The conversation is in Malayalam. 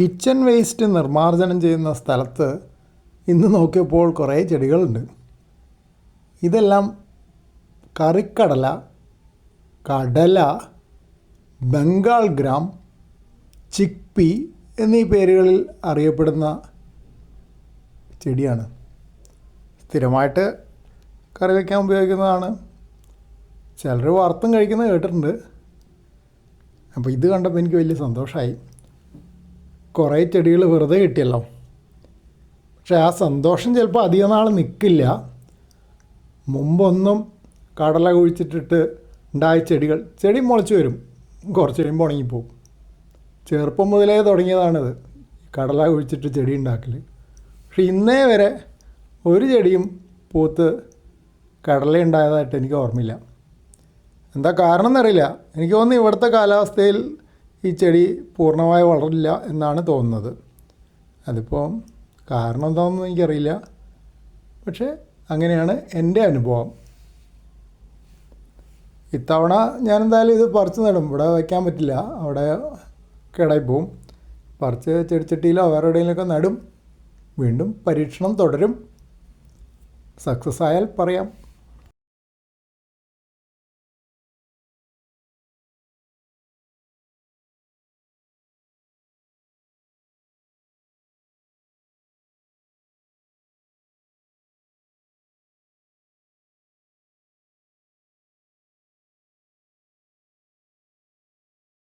കിച്ചൺ വേസ്റ്റ് നിർമ്മാർജനം ചെയ്യുന്ന സ്ഥലത്ത് ഇന്ന് നോക്കിയപ്പോൾ കുറേ ചെടികളുണ്ട്. ഇതെല്ലാം കറിക്കടല കടല ബംഗാൾ ഗ്രാം ചിക്പി എന്നീ പേരുകളിൽ അറിയപ്പെടുന്ന ചെടിയാണ്. സ്ഥിരമായിട്ട് കറി വയ്ക്കാൻ ഉപയോഗിക്കുന്നതാണ്. ചിലർ വറുത്തും കഴിക്കുന്നത് കേട്ടിട്ടുണ്ട്. അപ്പോൾ ഇത് കണ്ടപ്പോൾ എനിക്ക് വലിയ സന്തോഷമായി. കുറേ ചെടികൾ വെറുതെ കിട്ടിയല്ലോ. പക്ഷേ ആ സന്തോഷം ചിലപ്പോൾ അധികം നാൾ നിൽക്കില്ല മുമ്പൊന്നും കടല കുഴിച്ചിട്ടിട്ട് ഉണ്ടായ ചെടികൾ ചെടി മുളച്ച് വരും കുറച്ച് കഴിയുമ്പോൾ ഉണങ്ങിപ്പോവും. ചെറുപ്പം മുതലേ തുടങ്ങിയതാണിത് കടല കുഴിച്ചിട്ട് ചെടി ഉണ്ടാക്കൽ പക്ഷെ ഇന്നേ വരെ ഒരു ചെടിയും പൂത്ത് കടല ഉണ്ടായതായിട്ട് എനിക്ക് ഓർമ്മയില്ല. എന്താ കാരണം എന്നറിയില്ല എനിക്ക് തോന്നുന്നു ഇവിടുത്തെ കാലാവസ്ഥയിൽ ഈ ചെടി പൂർണമായി വളരില്ല എന്നാണ് തോന്നുന്നത്. അതിപ്പോൾ കാരണം എന്താണെന്ന് എനിക്കറിയില്ല. പക്ഷേ അങ്ങനെയാണ് എന്റെ അനുഭവം. ഇത്തവണ ഞാൻ എന്തായാലും ഇത് പറിച്ച് നടും. ഇവിടെ വയ്ക്കാൻ പറ്റില്ല. അവിടെ കേടായി പറിച്ച് ചെടിച്ചട്ടിയിലോ വേറെ എവിടെയെങ്കിലുമൊക്കെ നടും. വീണ്ടും പരീക്ഷണം തുടരും. സക്സസ് ആയാൽ പറയാം.